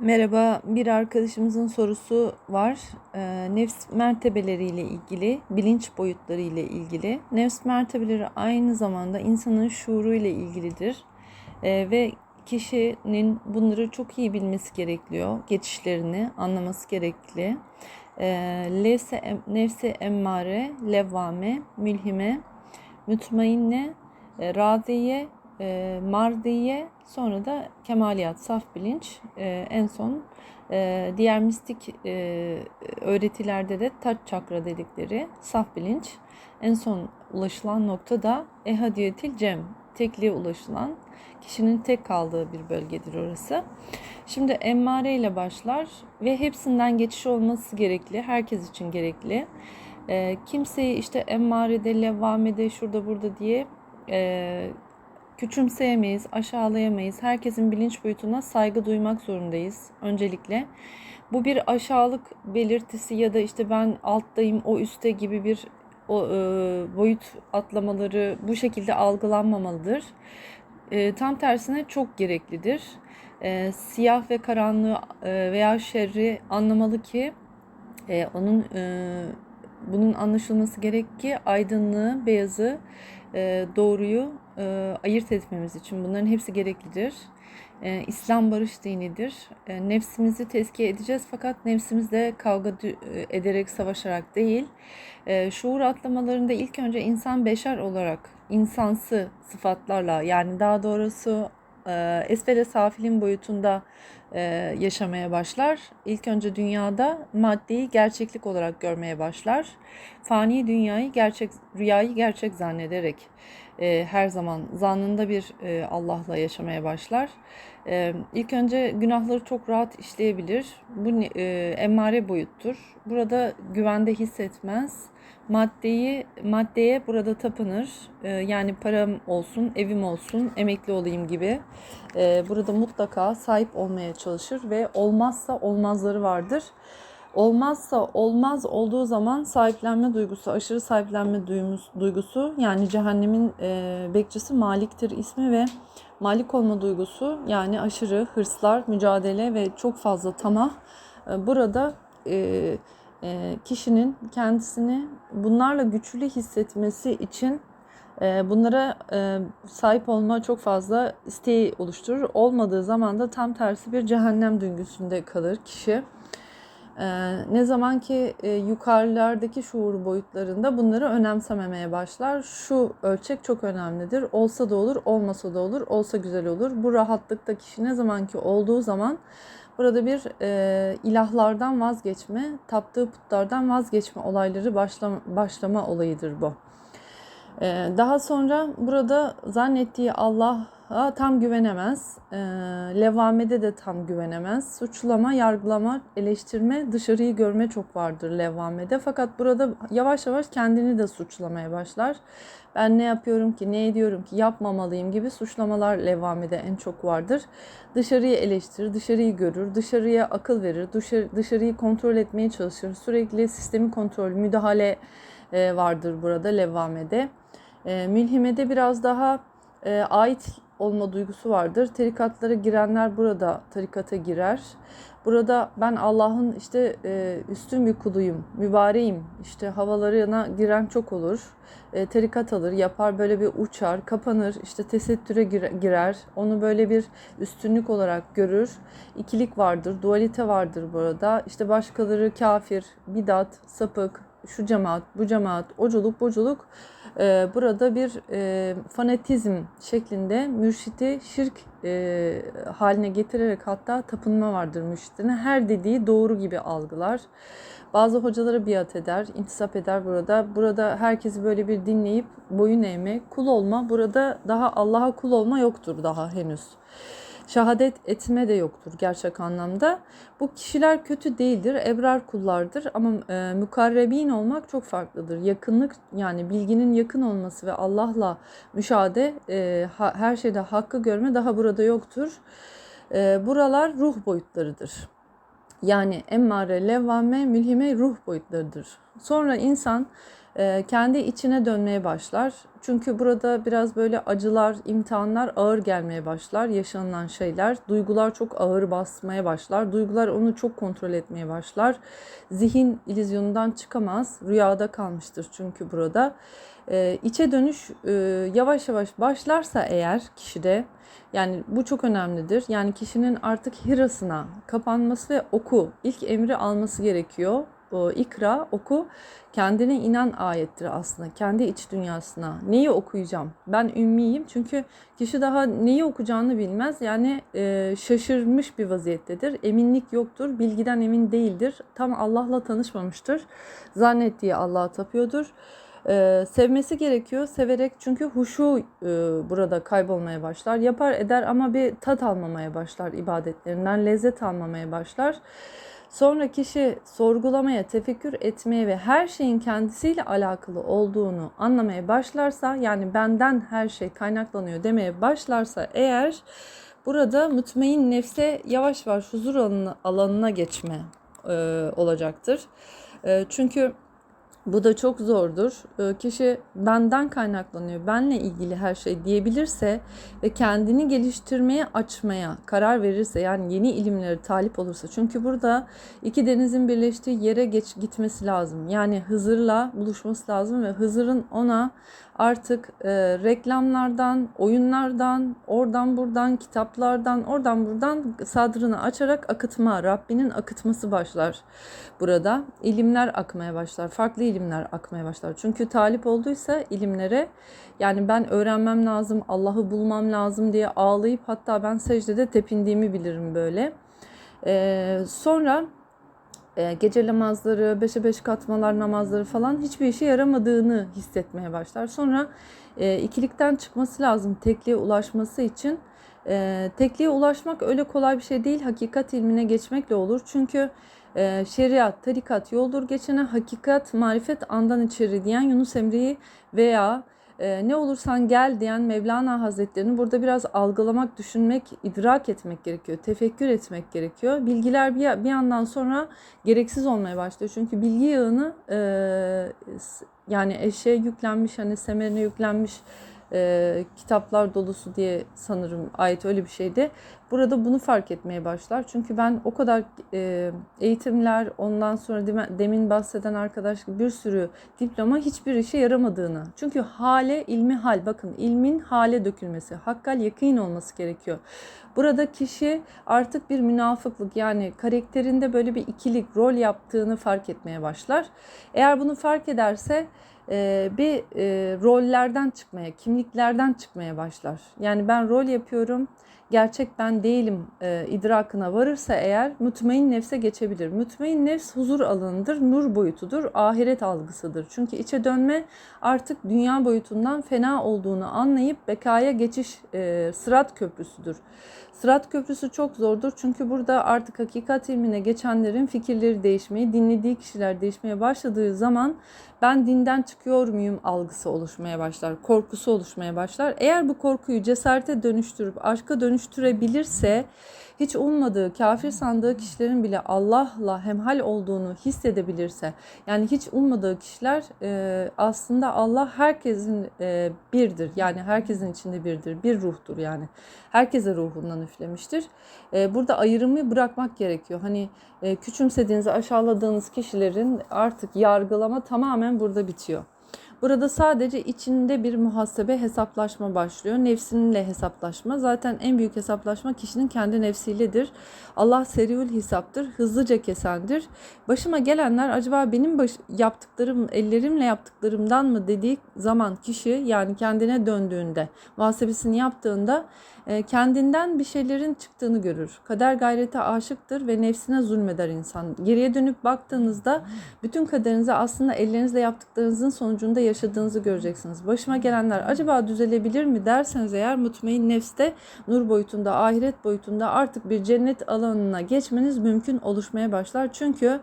Merhaba, bir arkadaşımızın sorusu var. Ee, nefs mertebeleriyle ilgili, bilinç boyutları ile ilgili. Nefs mertebeleri aynı zamanda insanın şuuru ile ilgilidir. Ee, ve kişinin bunları çok iyi bilmesi gerekiyor. Geçişlerini anlaması gerekli. Ee, levse, nefse emmare, levvame, mülhime, mütmainne, e, radiye, e, mardiye, sonra da kemaliyat, saf bilinç, e, en son e, diğer mistik e, öğretilerde de taç çakra dedikleri saf bilinç. En son ulaşılan nokta da ehadiyetil cem, tekliğe ulaşılan kişinin tek kaldığı bir bölgedir orası. Şimdi emmare ile başlar ve hepsinden geçiş olması gerekli, herkes için gerekli. E, kimseyi işte emmarede, levvamede, şurada burada diye e, küçümseyemeyiz, aşağılayamayız. Herkesin bilinç boyutuna saygı duymak zorundayız öncelikle. Bu bir aşağılık belirtisi ya da işte ben alttayım, o üstte gibi bir o e, boyut atlamaları bu şekilde algılanmamalıdır. E, tam tersine çok gereklidir. E, siyah ve karanlığı e, veya şerri anlamalı ki e, onun e, bunun anlaşılması gerek ki aydınlığı, beyazı, e, doğruyu e, ayırt etmemiz için bunların hepsi gereklidir. E, İslam barış dinidir. E, nefsimizi tezkiye edeceğiz fakat nefsimizle kavga e, ederek, savaşarak değil. E, şuur atlamalarında ilk önce insan beşer olarak insansı sıfatlarla yani daha doğrusu e, esfere safilin boyutunda e, yaşamaya başlar. İlk önce dünyada maddeyi gerçeklik olarak görmeye başlar. Fani dünyayı gerçek, rüyayı gerçek zannederek e, her zaman zannında bir e, Allah'la yaşamaya başlar. E, ilk önce günahları çok rahat işleyebilir. Bu e, emmare boyuttur. Burada güvende hissetmez. Maddeyi maddeye burada tapınır. E, yani param olsun, evim olsun, emekli olayım gibi. E, burada mutlaka sahip olmaya çalışır ve olmazsa olmazları vardır. Olmazsa olmaz olduğu zaman sahiplenme duygusu, aşırı sahiplenme duygus- duygusu yani cehennemin e, bekçisi Malik'tir ismi ve Malik olma duygusu yani aşırı hırslar, mücadele ve çok fazla tamah e, burada e, kişinin kendisini bunlarla güçlü hissetmesi için bunlara sahip olma çok fazla isteği oluşturur. Olmadığı zaman da tam tersi bir cehennem döngüsünde kalır kişi. Ee, ne zaman ki e, yukarılardaki şuur boyutlarında bunları önemsememeye başlar. Şu ölçek çok önemlidir. Olsa da olur, olmasa da olur, olsa güzel olur. Bu rahatlıkta kişi ne zaman ki olduğu zaman burada bir e, ilahlardan vazgeçme, taptığı putlardan vazgeçme olayları başlama, başlama olayıdır bu. Ee, Daha sonra burada zannettiği Allah'a tam güvenemez. Ee, Levvamede de tam güvenemez. Suçlama, yargılama, eleştirme, dışarıyı görme çok vardır levvamede. Fakat burada yavaş yavaş kendini de suçlamaya başlar. Ben ne yapıyorum ki, ne ediyorum ki, yapmamalıyım gibi suçlamalar levvamede en çok vardır. Dışarıyı eleştirir, dışarıyı görür, dışarıya akıl verir, dışarı, dışarıyı kontrol etmeye çalışır. Sürekli sistemi kontrol, müdahale e, vardır burada levvamede. E, mülhimede biraz daha e, ait olma duygusu vardır. Tarikatlara girenler burada tarikata girer. Burada ben Allah'ın işte e, üstün bir kuluyum, mübareğim. İşte havalarına giren çok olur. E, tarikat alır, yapar böyle bir uçar, kapanır, işte tesettüre gire- girer. Onu böyle bir üstünlük olarak görür. İkilik vardır, dualite vardır burada. İşte başkaları kafir, bidat, sapık, şu cemaat, bu cemaat, oculuk, boculuk e, burada bir e, fanatizm şeklinde mürşiti şirk e, haline getirerek hatta tapınma vardır mürşitine. Her dediği doğru gibi algılar. Bazı hocalara biat eder, intisap eder burada. Burada herkesi böyle bir dinleyip boyun eğme, kul olma. Burada daha Allah'a kul olma yoktur daha henüz şehadet etme de yoktur gerçek anlamda. Bu kişiler kötü değildir, ebrar kullardır ama e, mukarrebin olmak çok farklıdır. Yakınlık yani bilginin yakın olması ve Allah'la müşahede e, ha, her şeyde hakkı görme daha burada yoktur. E, buralar ruh boyutlarıdır. Yani emmare, levvame, mülhime ruh boyutlarıdır. Sonra insan e, kendi içine dönmeye başlar. Çünkü burada biraz böyle acılar, imtihanlar ağır gelmeye başlar. Yaşanılan şeyler, duygular çok ağır basmaya başlar. Duygular onu çok kontrol etmeye başlar. Zihin ilizyonundan çıkamaz. Rüyada kalmıştır çünkü burada. E, içe dönüş e, yavaş yavaş başlarsa eğer kişide yani bu çok önemlidir. Yani kişinin artık hirasına kapanması ve oku ilk emri alması gerekiyor. İkra, oku kendine inan ayettir aslında. Kendi iç dünyasına. Neyi okuyacağım? Ben ümmiyim çünkü kişi daha neyi okuyacağını bilmez. Yani e, şaşırmış bir vaziyettedir. Eminlik yoktur. Bilgiden emin değildir. Tam Allah'la tanışmamıştır. Zannettiği Allah'a tapıyordur. Ee, sevmesi gerekiyor. Severek çünkü huşu e, burada kaybolmaya başlar. Yapar eder ama bir tat almamaya başlar ibadetlerinden. Lezzet almamaya başlar. Sonra kişi sorgulamaya, tefekkür etmeye ve her şeyin kendisiyle alakalı olduğunu anlamaya başlarsa yani benden her şey kaynaklanıyor demeye başlarsa eğer burada mutmain nefse yavaş yavaş huzur alanına, alanına geçme e, olacaktır. E, çünkü bu da çok zordur. Ee, kişi benden kaynaklanıyor, benle ilgili her şey diyebilirse ve kendini geliştirmeye açmaya karar verirse yani yeni ilimlere talip olursa. Çünkü burada iki denizin birleştiği yere geç gitmesi lazım. Yani Hızır'la buluşması lazım ve Hızır'ın ona artık e, reklamlardan, oyunlardan, oradan buradan, kitaplardan, oradan buradan sadrını açarak akıtma, Rabbinin akıtması başlar burada. İlimler akmaya başlar, farklı ilimler akmaya başlar. Çünkü talip olduysa ilimlere yani ben öğrenmem lazım, Allah'ı bulmam lazım diye ağlayıp hatta ben secdede tepindiğimi bilirim böyle. Ee, sonra e, gece namazları, beşe beş katmalar namazları falan hiçbir işe yaramadığını hissetmeye başlar. Sonra e, ikilikten çıkması lazım tekliğe ulaşması için. E, tekliğe ulaşmak öyle kolay bir şey değil. Hakikat ilmine geçmekle olur. Çünkü e, şeriat, tarikat yoldur geçene, hakikat, marifet andan içeri diyen Yunus Emre'yi veya e, ne olursan gel diyen Mevlana Hazretlerini burada biraz algılamak, düşünmek, idrak etmek gerekiyor. Tefekkür etmek gerekiyor. Bilgiler bir, bir yandan sonra gereksiz olmaya başlıyor. Çünkü bilgi yağını e, yani eşeğe yüklenmiş, hani semerine yüklenmiş e, kitaplar dolusu diye sanırım ayet öyle bir şeydi. Burada bunu fark etmeye başlar. Çünkü ben o kadar e, eğitimler ondan sonra demin bahseden arkadaş bir sürü diploma hiçbir işe yaramadığını. Çünkü hale ilmi hal bakın ilmin hale dökülmesi, hakkal yakın olması gerekiyor. Burada kişi artık bir münafıklık yani karakterinde böyle bir ikilik rol yaptığını fark etmeye başlar. Eğer bunu fark ederse e, bir e, rollerden çıkmaya, kimliklerden çıkmaya başlar. Yani ben rol yapıyorum, gerçek ben değilim e, idrakına varırsa eğer mutmain nefse geçebilir. Mutmain nefs huzur alanıdır, nur boyutudur, ahiret algısıdır. Çünkü içe dönme artık dünya boyutundan fena olduğunu anlayıp bekaya geçiş e, sırat köprüsüdür. Sırat köprüsü çok zordur çünkü burada artık hakikat ilmine geçenlerin fikirleri değişmeye, dinlediği kişiler değişmeye başladığı zaman ben dinden çıkıyor muyum algısı oluşmaya başlar, korkusu oluşmaya başlar. Eğer bu korkuyu cesarete dönüştürüp aşka dönüştürebilirse hiç ummadığı, kafir sandığı kişilerin bile Allah'la hemhal olduğunu hissedebilirse, yani hiç ummadığı kişiler e, aslında Allah herkesin e, birdir. Yani herkesin içinde birdir, bir ruhtur yani. Herkese ruhundan üflemiştir. E, burada ayrımı bırakmak gerekiyor. Hani e, küçümsediğiniz, aşağıladığınız kişilerin artık yargılama tamamen burada bitiyor. Burada sadece içinde bir muhasebe hesaplaşma başlıyor. Nefsinle hesaplaşma. Zaten en büyük hesaplaşma kişinin kendi nefsiyledir. Allah seriül hesaptır. Hızlıca kesendir. Başıma gelenler acaba benim baş, yaptıklarım, ellerimle yaptıklarımdan mı dediği zaman kişi yani kendine döndüğünde, muhasebesini yaptığında kendinden bir şeylerin çıktığını görür. Kader gayrete aşıktır ve nefsine zulmeder insan. Geriye dönüp baktığınızda bütün kaderinizi aslında ellerinizle yaptıklarınızın sonucunda yaşadığınızı göreceksiniz. Başıma gelenler acaba düzelebilir mi derseniz eğer mutmain nefste nur boyutunda, ahiret boyutunda artık bir cennet alanına geçmeniz mümkün oluşmaya başlar. Çünkü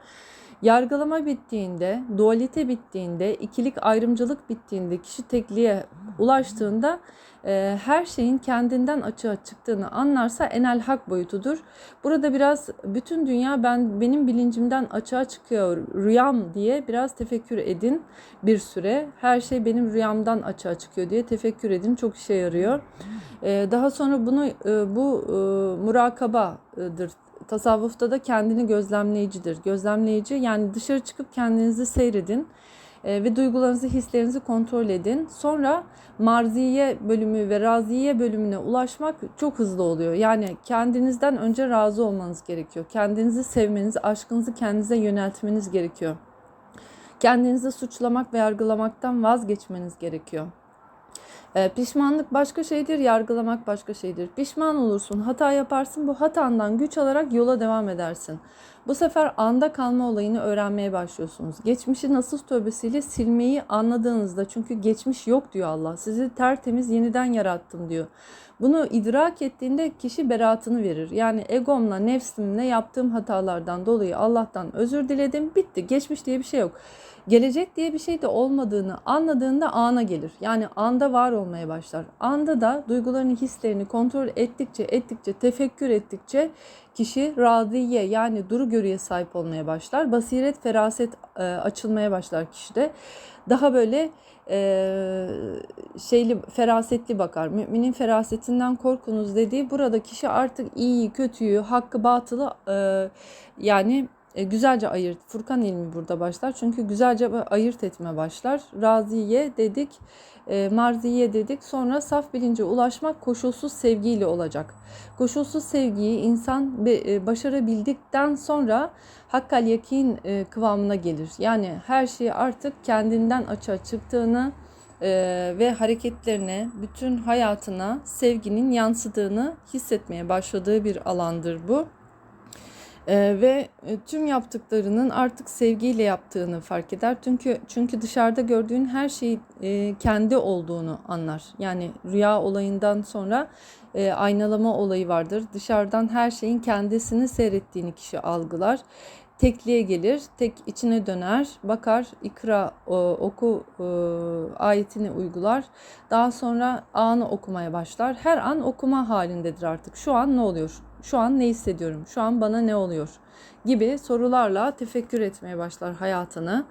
Yargılama bittiğinde, dualite bittiğinde, ikilik ayrımcılık bittiğinde, kişi tekliğe ulaştığında e, her şeyin kendinden açığa çıktığını anlarsa enel hak boyutudur. Burada biraz bütün dünya ben benim bilincimden açığa çıkıyor rüyam diye biraz tefekkür edin bir süre. Her şey benim rüyamdan açığa çıkıyor diye tefekkür edin çok işe yarıyor. E, daha sonra bunu e, bu e, murakabadır. Tasavvufta da kendini gözlemleyicidir. Gözlemleyici yani dışarı çıkıp kendinizi seyredin ve duygularınızı, hislerinizi kontrol edin. Sonra marziye bölümü ve raziye bölümüne ulaşmak çok hızlı oluyor. Yani kendinizden önce razı olmanız gerekiyor. Kendinizi sevmeniz, aşkınızı kendinize yöneltmeniz gerekiyor. Kendinizi suçlamak ve yargılamaktan vazgeçmeniz gerekiyor. E, pişmanlık başka şeydir, yargılamak başka şeydir. Pişman olursun, hata yaparsın, bu hatandan güç alarak yola devam edersin. Bu sefer anda kalma olayını öğrenmeye başlıyorsunuz. Geçmişi nasıl tövbesiyle silmeyi anladığınızda çünkü geçmiş yok diyor Allah. Sizi tertemiz yeniden yarattım diyor. Bunu idrak ettiğinde kişi beraatını verir. Yani egomla, nefsimle yaptığım hatalardan dolayı Allah'tan özür diledim. Bitti. Geçmiş diye bir şey yok. Gelecek diye bir şey de olmadığını anladığında ana gelir. Yani anda var olmaya başlar. Anda da duygularını, hislerini kontrol ettikçe, ettikçe, tefekkür ettikçe kişi radiye yani duru görüye sahip olmaya başlar. Basiret, feraset e, açılmaya başlar kişide. Daha böyle e, şeyli ferasetli bakar. Müminin ferasetinden korkunuz dediği burada kişi artık iyiyi, kötüyü, hakkı, batılı e, yani e, güzelce ayırt. Furkan ilmi burada başlar. Çünkü güzelce ayırt etme başlar. Raziye dedik, e, marziye dedik. Sonra saf bilince ulaşmak koşulsuz sevgiyle olacak. Koşulsuz sevgiyi insan be, e, başarabildikten sonra hakkal yakin e, kıvamına gelir. Yani her şeyi artık kendinden açığa çıktığını e, ve hareketlerine, bütün hayatına sevginin yansıdığını hissetmeye başladığı bir alandır bu. Ee, ve e, tüm yaptıklarının artık sevgiyle yaptığını fark eder. Çünkü çünkü dışarıda gördüğün her şeyi e, kendi olduğunu anlar. Yani rüya olayından sonra e, aynalama olayı vardır. Dışarıdan her şeyin kendisini seyrettiğini kişi algılar. Tekliğe gelir, tek içine döner, bakar, ikra oku e, ayetini uygular. Daha sonra anı okumaya başlar. Her an okuma halindedir artık. Şu an ne oluyor? Şu an ne hissediyorum? Şu an bana ne oluyor? Gibi sorularla tefekkür etmeye başlar hayatını.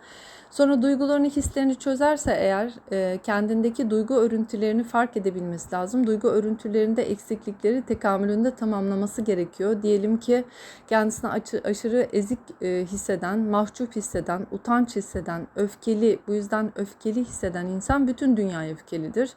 Sonra duygularını, hislerini çözerse eğer e, kendindeki duygu örüntülerini fark edebilmesi lazım. Duygu örüntülerinde eksiklikleri tekamülünde tamamlaması gerekiyor. Diyelim ki kendisine aşırı ezik e, hisseden, mahcup hisseden, utanç hisseden, öfkeli, bu yüzden öfkeli hisseden insan bütün dünya öfkelidir.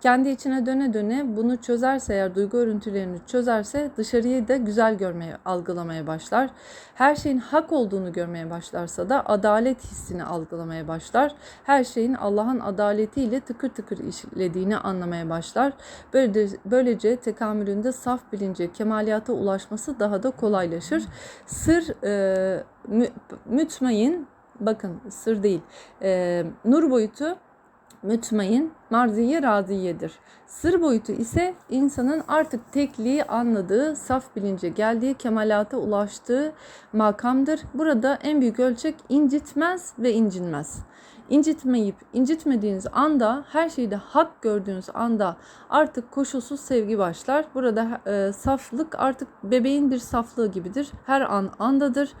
Kendi içine döne döne bunu çözerse eğer duygu örüntülerini çözerse dışarıyı da güzel görmeye, algılamaya başlar. Her şeyin hak olduğunu görmeye başlarsa da adalet hissini algılamaya başlar. Her şeyin Allah'ın adaletiyle tıkır tıkır işlediğini anlamaya başlar. Böylece, böylece tekamülünde saf bilince, kemaliyata ulaşması daha da kolaylaşır. Sır e, mü, mütmain, bakın sır değil, e, nur boyutu mütmain, marziye raziyedir. Sır boyutu ise insanın artık tekliği anladığı, saf bilince geldiği, kemalata ulaştığı makamdır. Burada en büyük ölçek incitmez ve incinmez. İncitmeyip incitmediğiniz anda, her şeyde hak gördüğünüz anda artık koşulsuz sevgi başlar. Burada e, saflık artık bebeğin bir saflığı gibidir. Her an andadır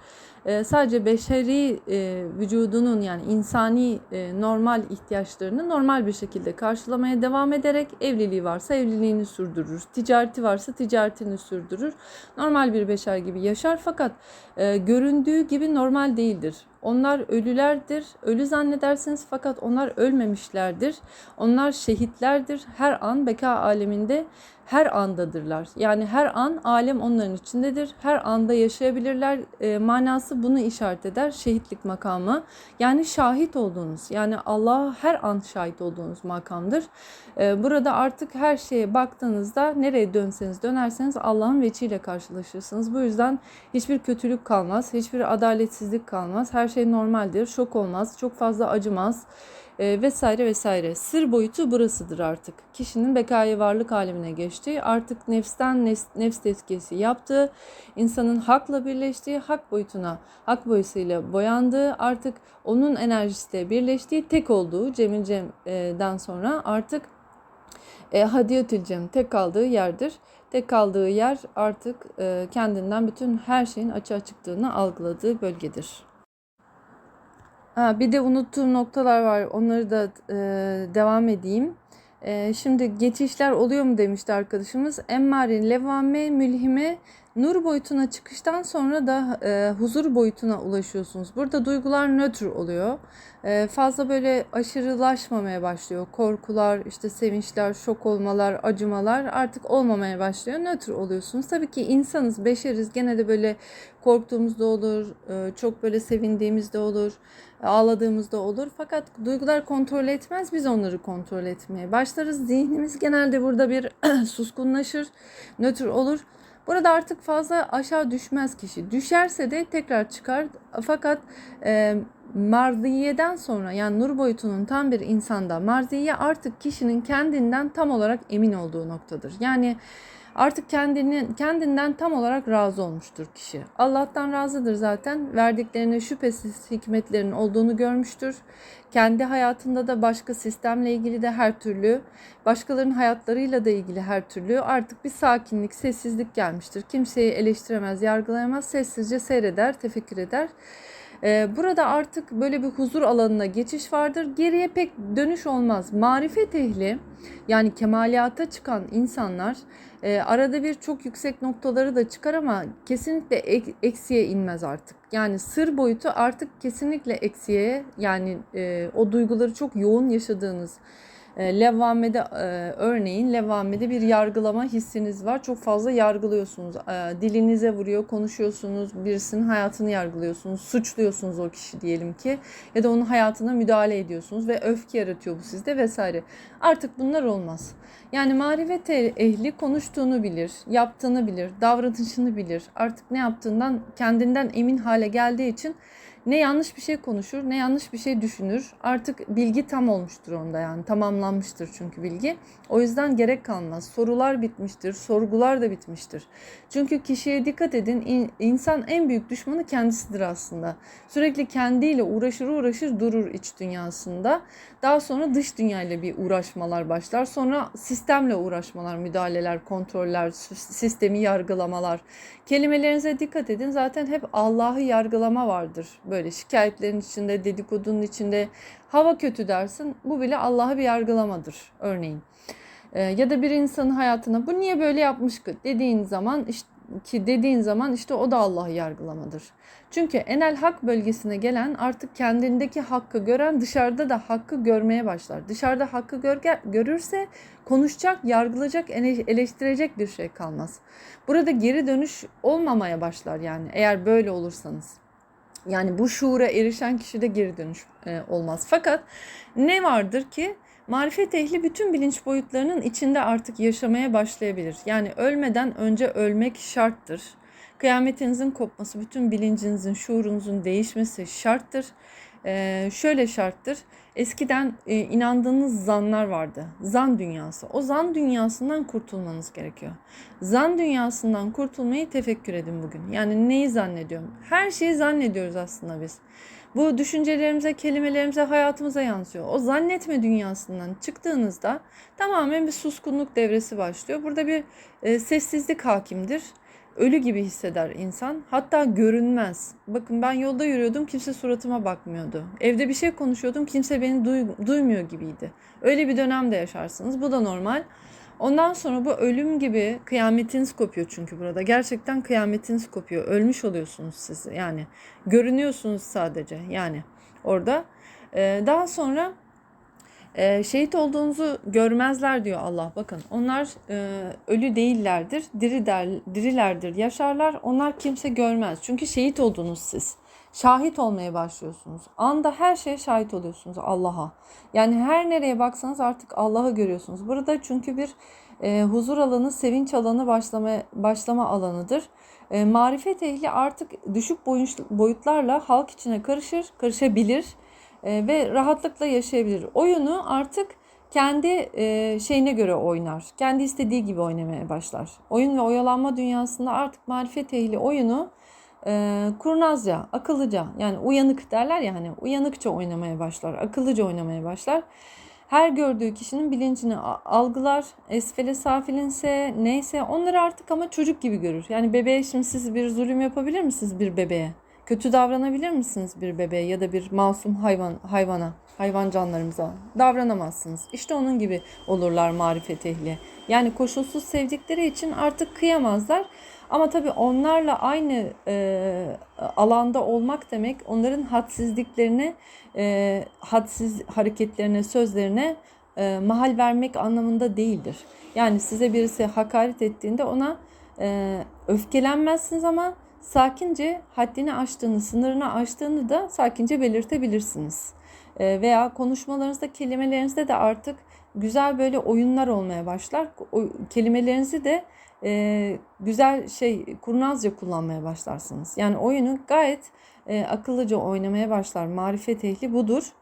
e, sadece beşeri e, vücudunun yani insani e, normal ihtiyaçlarını normal bir şekilde karşılamaya devam ederek evliliği varsa evliliğini sürdürür. Ticareti varsa ticaretini sürdürür. Normal bir beşer gibi yaşar fakat e, göründüğü gibi normal değildir. Onlar ölülerdir. Ölü zannedersiniz fakat onlar ölmemişlerdir. Onlar şehitlerdir. Her an beka aleminde her andadırlar. Yani her an alem onların içindedir. Her anda yaşayabilirler. E, manası bunu işaret eder. Şehitlik makamı. Yani şahit olduğunuz, yani Allah'a her an şahit olduğunuz makamdır. E, burada artık her şeye baktığınızda nereye dönseniz dönerseniz Allah'ın veçiyle karşılaşırsınız. Bu yüzden hiçbir kötülük kalmaz, hiçbir adaletsizlik kalmaz. Her şey normaldir, şok olmaz, çok fazla acımaz e, vesaire vesaire. Sır boyutu burasıdır artık. Kişinin bekaya varlık alemine geçtiği, artık nefsten nefs, nefs tezkiyesi yaptığı, insanın hakla birleştiği, hak boyutuna, hak boyutuyla boyandığı, artık onun enerjisi de birleştiği, tek olduğu Cemil Cem'den sonra artık e, Hadiyetül Cem tek kaldığı yerdir. Tek kaldığı yer artık e, kendinden bütün her şeyin açığa çıktığını algıladığı bölgedir. Ha, bir de unuttuğum noktalar var. Onları da e, devam edeyim. E, şimdi geçişler oluyor mu demişti arkadaşımız. Emmari, levame, mülhime, nur boyutuna çıkıştan sonra da e, huzur boyutuna ulaşıyorsunuz. Burada duygular nötr oluyor. E, fazla böyle aşırılaşmamaya başlıyor. Korkular, işte sevinçler, şok olmalar, acımalar artık olmamaya başlıyor. Nötr oluyorsunuz. Tabii ki insanız, beşeriz. Gene de böyle korktuğumuz da olur, e, çok böyle sevindiğimiz de olur ağladığımızda olur. Fakat duygular kontrol etmez, biz onları kontrol etmeye başlarız. Zihnimiz genelde burada bir suskunlaşır, nötr olur. Burada artık fazla aşağı düşmez kişi. Düşerse de tekrar çıkar. Fakat e, marziyeden sonra yani nur boyutunun tam bir insanda marziye artık kişinin kendinden tam olarak emin olduğu noktadır. Yani Artık kendini, kendinden tam olarak razı olmuştur kişi. Allah'tan razıdır zaten. Verdiklerine şüphesiz hikmetlerin olduğunu görmüştür. Kendi hayatında da başka sistemle ilgili de her türlü, başkalarının hayatlarıyla da ilgili her türlü artık bir sakinlik, sessizlik gelmiştir. Kimseyi eleştiremez, yargılayamaz, sessizce seyreder, tefekkür eder. Ee, burada artık böyle bir huzur alanına geçiş vardır. Geriye pek dönüş olmaz. Marifet ehli yani kemaliyata çıkan insanlar e, arada bir çok yüksek noktaları da çıkar ama kesinlikle ek, eksiye inmez artık. Yani sır boyutu artık kesinlikle eksiye yani e, o duyguları çok yoğun yaşadığınız e, levvamede e, örneğin levvamede bir yargılama hissiniz var. Çok fazla yargılıyorsunuz. E, dilinize vuruyor, konuşuyorsunuz. Birisinin hayatını yargılıyorsunuz. Suçluyorsunuz o kişi diyelim ki. Ya da onun hayatına müdahale ediyorsunuz ve öfke yaratıyor bu sizde vesaire. Artık bunlar olmaz. Yani marifet ehli konuştuğunu bilir, yaptığını bilir, davranışını bilir. Artık ne yaptığından kendinden emin hale geldiği için ne yanlış bir şey konuşur ne yanlış bir şey düşünür. Artık bilgi tam olmuştur onda yani tamamlanmıştır çünkü bilgi. O yüzden gerek kalmaz. Sorular bitmiştir, sorgular da bitmiştir. Çünkü kişiye dikkat edin insan en büyük düşmanı kendisidir aslında. Sürekli kendiyle uğraşır uğraşır durur iç dünyasında. Daha sonra dış dünyayla bir uğraşmalar başlar. Sonra sistemle uğraşmalar, müdahaleler, kontroller, sistemi yargılamalar. Kelimelerinize dikkat edin. Zaten hep Allah'ı yargılama vardır. Böyle şikayetlerin içinde, dedikodunun içinde. Hava kötü dersin. Bu bile Allah'ı bir yargılamadır örneğin. Ee, ya da bir insanın hayatına bu niye böyle yapmış ki dediğin zaman işte ki dediğin zaman işte o da Allah'ı yargılamadır. Çünkü enel hak bölgesine gelen artık kendindeki hakkı gören dışarıda da hakkı görmeye başlar. Dışarıda hakkı gör, görürse konuşacak, yargılayacak, eleştirecek bir şey kalmaz. Burada geri dönüş olmamaya başlar yani eğer böyle olursanız. Yani bu şuura erişen kişide geri dönüş e, olmaz. Fakat ne vardır ki Marifet ehli bütün bilinç boyutlarının içinde artık yaşamaya başlayabilir. Yani ölmeden önce ölmek şarttır. Kıyametinizin kopması, bütün bilincinizin, şuurunuzun değişmesi şarttır. Ee, şöyle şarttır. Eskiden e, inandığınız zanlar vardı. Zan dünyası. O zan dünyasından kurtulmanız gerekiyor. Zan dünyasından kurtulmayı tefekkür edin bugün. Yani neyi zannediyorum? Her şeyi zannediyoruz aslında biz. Bu düşüncelerimize, kelimelerimize, hayatımıza yansıyor. O zannetme dünyasından çıktığınızda tamamen bir suskunluk devresi başlıyor. Burada bir e, sessizlik hakimdir. Ölü gibi hisseder insan. Hatta görünmez. Bakın ben yolda yürüyordum kimse suratıma bakmıyordu. Evde bir şey konuşuyordum kimse beni duy- duymuyor gibiydi. Öyle bir dönemde yaşarsınız. Bu da normal. Ondan sonra bu ölüm gibi kıyametiniz kopuyor çünkü burada. Gerçekten kıyametiniz kopuyor. Ölmüş oluyorsunuz siz. Yani görünüyorsunuz sadece. Yani orada. Ee, daha sonra e, şehit olduğunuzu görmezler diyor Allah. Bakın onlar e, ölü değillerdir. Diri der, dirilerdir. Yaşarlar. Onlar kimse görmez. Çünkü şehit oldunuz siz şahit olmaya başlıyorsunuz. Anda her şeye şahit oluyorsunuz Allah'a. Yani her nereye baksanız artık Allah'ı görüyorsunuz. Burada çünkü bir e, huzur alanı, sevinç alanı başlama, başlama alanıdır. E, marifet ehli artık düşük boyutlarla halk içine karışır, karışabilir. E, ve rahatlıkla yaşayabilir. Oyunu artık kendi e, şeyine göre oynar. Kendi istediği gibi oynamaya başlar. Oyun ve oyalanma dünyasında artık marifet ehli oyunu e, kurnazca, akıllıca yani uyanık derler ya hani uyanıkça oynamaya başlar, akıllıca oynamaya başlar. Her gördüğü kişinin bilincini algılar. Esfele safilinse neyse onları artık ama çocuk gibi görür. Yani bebeğe şimdi siz bir zulüm yapabilir misiniz bir bebeğe? Kötü davranabilir misiniz bir bebeğe ya da bir masum hayvan hayvana, hayvan canlarımıza? Davranamazsınız. İşte onun gibi olurlar marifet ehli. Yani koşulsuz sevdikleri için artık kıyamazlar. Ama tabii onlarla aynı e, alanda olmak demek onların hadsizliklerine, e, hadsiz hareketlerine, sözlerine e, mahal vermek anlamında değildir. Yani size birisi hakaret ettiğinde ona e, öfkelenmezsiniz ama sakince haddini aştığını, sınırını aştığını da sakince belirtebilirsiniz. E, veya konuşmalarınızda, kelimelerinizde de artık güzel böyle oyunlar olmaya başlar. O, kelimelerinizi de e, güzel şey kurnazca kullanmaya başlarsınız. Yani oyunu gayet e, akıllıca oynamaya başlar. Marifet ehli budur.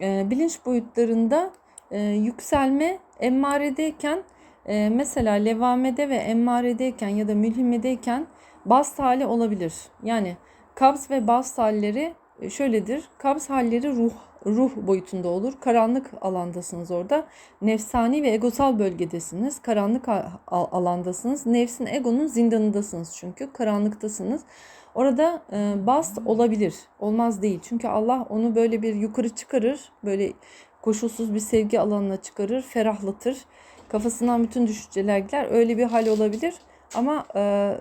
E, bilinç boyutlarında e, yükselme emmaredeyken e, mesela levamede ve emmaredeyken ya da mülhimedeyken bast hali olabilir. Yani kabz ve bast halleri şöyledir. Kabz halleri ruh ruh boyutunda olur. Karanlık alandasınız orada. Nefsani ve egosal bölgedesiniz. Karanlık alandasınız. Nefsin, egonun zindanındasınız çünkü. Karanlıktasınız. Orada e, bast olabilir. Olmaz değil. Çünkü Allah onu böyle bir yukarı çıkarır. Böyle koşulsuz bir sevgi alanına çıkarır. Ferahlatır. Kafasından bütün düşünceler gider. Öyle bir hal olabilir. Ama e,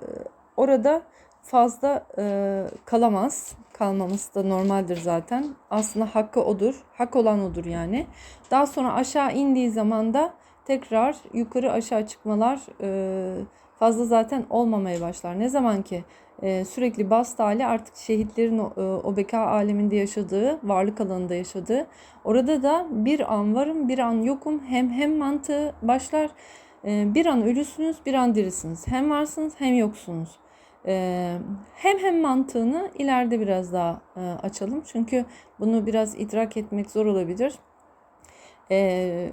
orada fazla e, kalamaz. Kalmaması da normaldir zaten. Aslında hakkı odur. Hak olan odur yani. Daha sonra aşağı indiği zaman da tekrar yukarı aşağı çıkmalar e, fazla zaten olmamaya başlar. Ne zaman ki e, sürekli bast hali artık şehitlerin o, e, o beka aleminde yaşadığı, varlık alanında yaşadığı. Orada da bir an varım, bir an yokum. Hem hem mantığı başlar. E, bir an ölüsünüz, bir an dirisiniz. Hem varsınız hem yoksunuz. Hem hem mantığını ileride biraz daha açalım. Çünkü bunu biraz idrak etmek zor olabilir.